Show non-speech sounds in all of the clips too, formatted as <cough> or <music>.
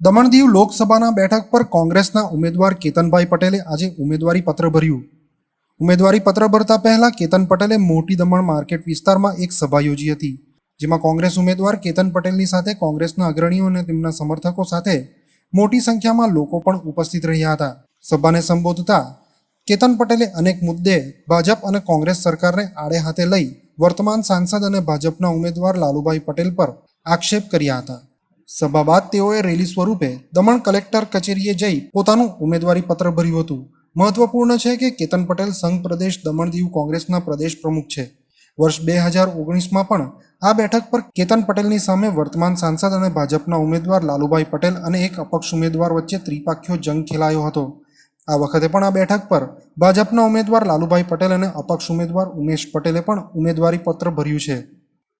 દમણ દીવ લોકસભાના બેઠક પર કોંગ્રેસના ઉમેદવાર કેતનભાઈ પટેલે આજે ઉમેદવારી પત્ર ભર્યું. ઉમેદવારી પત્ર ભરતા પહેલા કેતન પટેલે મોટી દમણ માર્કેટ વિસ્તારમાં એક સભા યોજી હતી, જેમાં કોંગ્રેસ ઉમેદવાર કેતન પટેલની સાથે કોંગ્રેસના અગ્રણીઓ અને તેમના સમર્થકો સાથે મોટી સંખ્યામાં લોકો પણ ઉપસ્થિત રહ્યા હતા. સભાને સંબોધતા કેતન પટેલે અનેક મુદ્દે ભાજપ અને કોંગ્રેસ સરકારને આડે હાથે લઈ વર્તમાન સાંસદ અને ભાજપના ઉમેદવાર લાલુભાઈ પટેલ પર આક્ષેપ કર્યા હતા. સભા બાદ તેઓએ રેલી સ્વરૂપે દમણ કલેક્ટર કચેરીએ જઈ પોતાનું ઉમેદવારી પત્ર ભર્યું હતું. મહત્વપૂર્ણ છે કે કેતન પટેલ સંઘ પ્રદેશ દમણ દીવ કોંગ્રેસના પ્રદેશ પ્રમુખ છે. વર્ષ બે હજાર ઓગણીસમાં પણ આ બેઠક પર કેતન પટેલની સામે વર્તમાન સાંસદ અને ભાજપના ઉમેદવાર લાલુભાઈ પટેલ અને એક અપક્ષ ઉમેદવાર વચ્ચે ત્રિપાખ્યો જંગ ખેલાયો હતો. આ વખતે પણ આ બેઠક પર ભાજપના ઉમેદવાર લાલુભાઈ પટેલ અને અપક્ષ ઉમેદવાર ઉમેશ પટેલે પણ ઉમેદવારી પત્ર ભર્યું છે.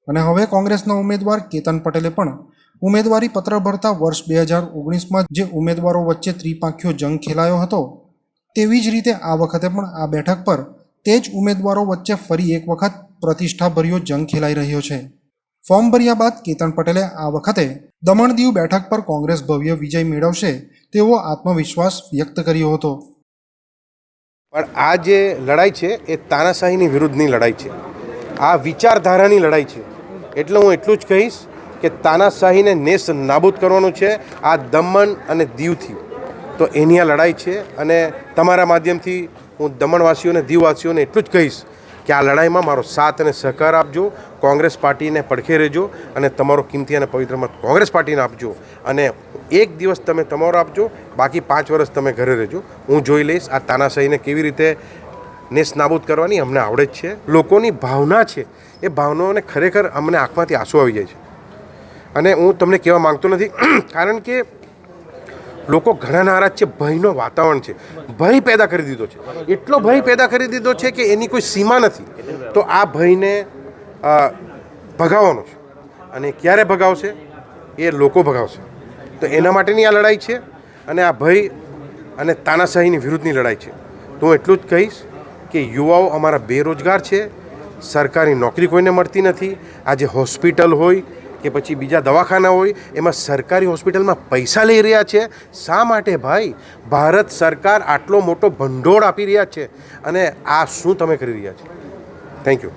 અને હવે કોંગ્રેસના ઉમેદવાર કેતન પટેલે પણ ઉમેદવારી પત્ર ભરતા વર્ષ બે હજાર ઓગણીસમાં જે ઉમેદવારો વચ્ચે ત્રિપાખ્યો જંગ ખેલાયો હતો, તેવી જ રીતે આ વખતે પણ આ બેઠક પર તે જ ઉમેદવારો વચ્ચે ફરી એક વખત પ્રતિષ્ઠાભર્યો જંગ ખેલાઈ રહ્યો છે. ફોર્મ ભર્યા બાદ કેતન પટેલે આ વખતે દમણ દીવ બેઠક પર કોંગ્રેસ ભવ્ય વિજય મેળવશે તેવો આત્મવિશ્વાસ વ્યક્ત કર્યો હતો. પણ આ જે લડાઈ છે એ તાનાશાહીની વિરુદ્ધની લડાઈ છે. આ વિચારધારાની લડાઈ છે. એટલે હું એટલું જ કહીશ કે તાનાશાહીને નેસ નાબૂદ કરવાનું છે, આ દમણ અને દીવથી. તો એની આ લડાઈ છે અને તમારા માધ્યમથી હું દમણવાસીઓને, દીવવાસીઓને એટલું જ કહીશ કે આ લડાઈમાં મારો સાથ અને સહકાર આપજો, કોંગ્રેસ પાર્ટીને પડખે રહેજો અને તમારો કિંમતી અને પવિત્ર મત કોંગ્રેસ પાર્ટીને આપજો અને એક દિવસ તમે તમારો આપજો, બાકી પાંચ વર્ષ તમે ઘરે રહેજો. હું જોઈ લઈશ આ તાનાશાહીને કેવી રીતે નેસ નાબૂદ કરવાની, અમને આવડે જ છે. લોકોની ભાવના છે, એ ભાવનાઓને ખરેખર અમને આંખમાંથી આંસુ આવી જાય છે. અને હું તમને કહેવા માંગતો નથી, <clears throat> કારણ કે લોકો ઘણા નારાજ છે, ભયનો વાતાવરણ છે. ભય પેદા કરી દીધો છે. એટલો ભય પેદા કરી દીધો છે કે એની કોઈ સીમા નથી. તો આ ભયને ભગાવવાનો છે. અને ક્યારે ભગાવશે? એ લોકો ભગાવશે. તો એના માટેની આ લડાઈ છે અને આ ભય અને તાનાશાહીની વિરુદ્ધની લડાઈ છે. તો હું એટલું જ કહીશ કે યુવાઓ અમારા બેરોજગાર છે. સરકારી નોકરી કોઈને મળતી નથી. આજે હોસ્પિટલ હોય કે પછી બીજા દવાખાના હોય, એમાં સરકારી હોસ્પિટલમાં પૈસા લઈ રહ્યા છે. શા માટે ભાઈ? ભારત સરકાર આટલો મોટો ભંડોળ આપી રહ્યા છે. અને આ શું તમે કરી રહ્યા છો? Thank you